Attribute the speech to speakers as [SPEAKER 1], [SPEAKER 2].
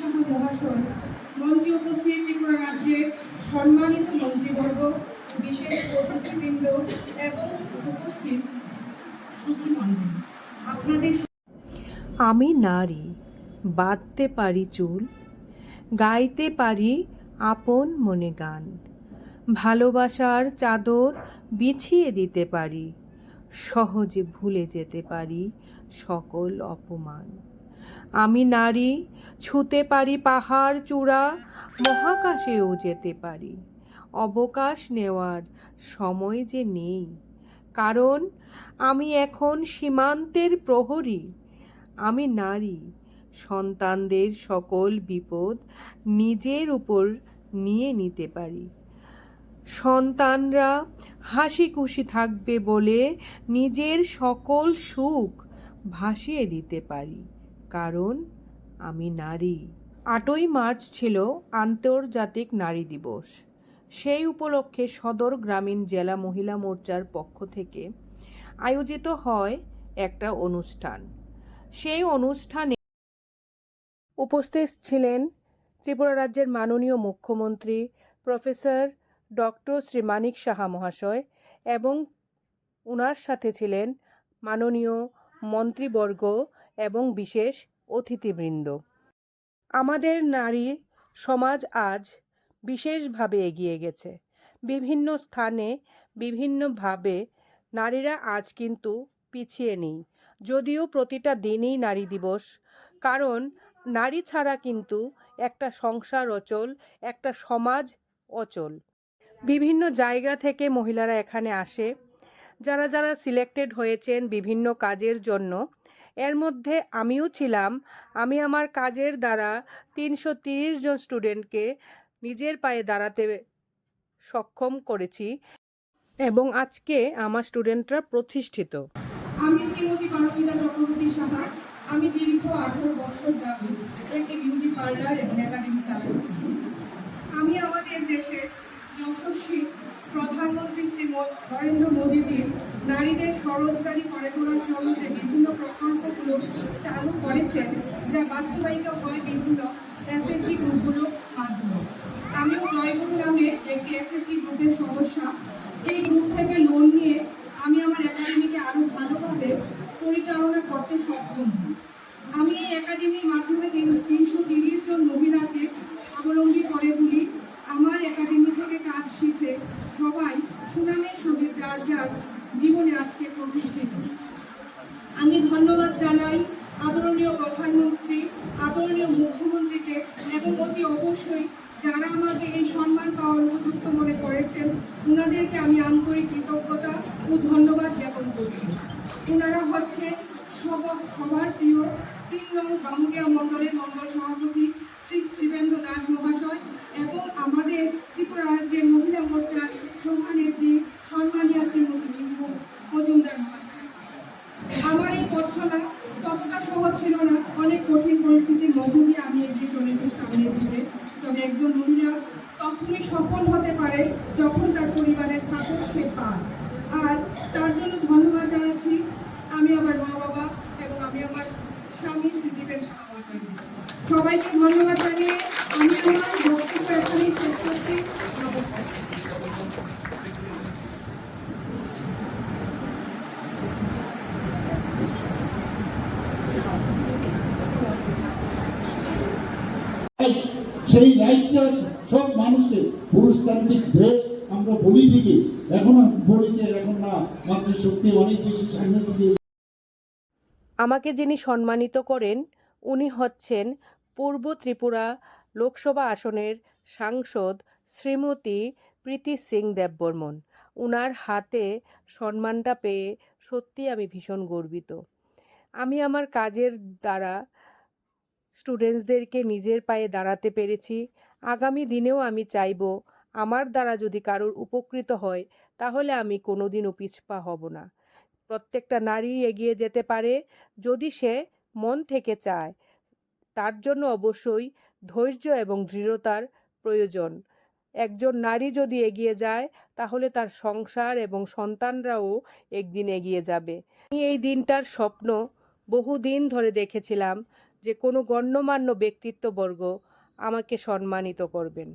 [SPEAKER 1] সাহা মহাশয় মঞ্চে উপস্থিত ত্রিপুরা রাজ্যের সম্মানিত মন্ত্রীবর্গ, বিশেষ অতিথিবৃন্দ এবং উপস্থিত সুধীমণ্ডলী। আপনাদের
[SPEAKER 2] আমি নারী, বাঁধতে পারি চুল, গাইতে পারি আপন মনে গান, ভালোবাসার চাদর বিছিয়ে দিতে পারি, সহজে ভুলে যেতে পারি সকল অপমান। আমি নারী, ছুতে পারি পাহাড় চূড়া, মহাকাশেও যেতে পারি। অবকাশ নেওয়ার সময় যে নেই। কারণ আমি এখন সীমান্তের প্রহরী। আমি নারী, সন্তানদের সকল বিপদ নিজের উপর নিয়ে নিতে পারি। সন্তানরা হাসি খুশি থাকবে বলে নিজের সকল সুখ ভাসিয়ে দিতে পারি। কারণ আমি নারী। আটই মার্চ ছিল আন্তর্জাতিক নারী দিবস। সেই উপলক্ষে সদর গ্রামীণ জেলা মহিলা মোর্চার পক্ষ থেকে আয়োজিত হয় একটা অনুষ্ঠান। সেই অনুষ্ঠানে উপস্থিত ছিলেন ত্রিপুরা রাজ্যের মাননীয় মুখ্যমন্ত্রী প্রফেসর ডক্টর শ্রী মানিক সাহা মহাশয় এবং ওনার সাথে ছিলেন মাননীয় মন্ত্রীবর্গ এবং বিশেষ অতিথিবৃন্দ। আমাদের নারী সমাজ আজ বিশেষভাবে এগিয়ে গেছে। বিভিন্ন স্থানে, বিভিন্নভাবে নারীরা আজ কিন্তু পিছিয়ে নেই। যদিও প্রতিটা দিনই নারী দিবস, কারণ নারী ছাড়া কিন্তু একটা সংসার অচল, একটা সমাজ অচল। বিভিন্ন জায়গা থেকে মহিলারা এখানে আসে। যারা যারা সিলেক্টেড হয়েছেন বিভিন্ন কাজের জন্য এর মধ্যে আমিও ছিলাম। আমি আমার কাজের দ্বারা তিনশো তিরিশ জন স্টুডেন্টকে নিজের পায়ে দাঁড়াতে সক্ষম করেছি এবং আজকে আমার স্টুডেন্টরা প্রতিষ্ঠিত।
[SPEAKER 1] আমি শ্রীমতী পারমিতা চক্রবর্তী সাহা। আমি দীর্ঘ আঠারো বছর যাবত একটি বিউটি পার্লার এবং একাডেমি চালাচ্ছি। আমি আমাদের দেশের যশস্বী প্রধানমন্ত্রী শ্রী নরেন্দ্র মোদীজির নারীদের স্বরোজগারী করে তোলার জন্য যে বিভিন্ন প্রকল্পগুলো চালু করেছেন, যা বাস্তবায়িত হয় বিভিন্ন এসএসজি গ্রুপগুলোর মাধ্যমে। আমিও জয়গুরু নামে একটি এসএসজি গ্রুপের সদস্য। এই গ্রুপ থেকে লোন নিয়ে আমি আমার একাডেমিকে আরও ভালোভাবে পরিচালনা করতে সক্ষম হই। আমি এই একাডেমির মাধ্যমে তিনশো তিরিশ জন মহিলাকে স্বাবলম্বী করে তুলি। আমার একাডেমি থেকে কাজ শিখে সবাই সুনামের সঙ্গে যার যার জীবনে আজকে প্রতিষ্ঠিত। আমি ধন্যবাদ জানাই আদরণীয় প্রধানমন্ত্রী, আদরণীয় মুখ্যমন্ত্রীকে এবং অতি অবশ্যই যারা আমাকে এই সম্মান পাওয়ার উপযুক্ত মনে করেছেন ওনাদেরকে আমি আন্তরিক কৃতজ্ঞতা ও ধন্যবাদ জ্ঞাপন করছি। ওনারা হচ্ছে সব, সবার প্রিয় তিন নং বামুকিয়া মণ্ডলের মণ্ডল সভাপতি শ্রী শিবেন্দ্র দাস মহাশয় এবং আমাদের ত্রিপুরা রাজ্যের মহিলা মোর্চার সভানেত্রী সম্মানীয় শ্রীমতী বিভু মজুমদার মহাশয় আমার এই পথ চলা ততটা সহজ ছিল না অনেক কঠিন পরিস্থিতির মধ্য দিয়ে আমি এগিয়ে চলেছি সামনের দিতে তবে একজন মহিলা তখনই সফল হতে পারে যখন তার পরিবারের সাপোর্ট সে পায়। আর তার জন্য ধন্যবাদ জানাচ্ছি আমি আমার মা বাবা এবং আমি আমার স্বামী শ্রীদীপের সবাইকে ধন্যবাদ জানিয়ে আমি আমার বক্তব্য এখানেই শেষ করছি নমস্কার
[SPEAKER 3] সেই রাইটটা সব মানুষকে পুরুষতান্ত্রিক দেশ, আমরা বলি ঠিকই। বলি যে এখন না, মাতৃশক্তি অনেক বেশি সামনে
[SPEAKER 2] আমাকে যিনি সম্মানিত করেন, উনি হচ্ছেন পূর্ব ত্রিপুরা লোকসভা আসনের সাংসদ শ্রীমতী প্রীতি সিং দেববর্মন। উনার হাতে সম্মানটা পেয়ে সত্যি আমি ভীষণ গর্বিত। আমি আমার কাজের দ্বারা স্টুডেন্টসদেরকে নিজের পায়ে দাঁড়াতে পেরেছি। আগামী দিনেও আমি চাইব, আমার দ্বারা যদি কারোর উপকৃত হয়, তাহলে আমি কোনোদিনও পিছপা হব না। প্রত্যেকটা নারী এগিয়ে যেতে পারে, যদি সে মন থেকে চায়, তার জন্য অবশ্যই ধৈর্য এবং দৃঢ়তার প্রয়োজন। একজন নারী যদি এগিয়ে যায়, তাহলে তার সংসার এবং সন্তানরাও একদিন এগিয়ে যাবে। আমি এই দিনটার স্বপ্ন বহুদিন ধরে দেখেছিলাম যে কোনো গণ্যমান্য ব্যক্তিত্ববর্গ আমাকে সম্মানিত করবেন।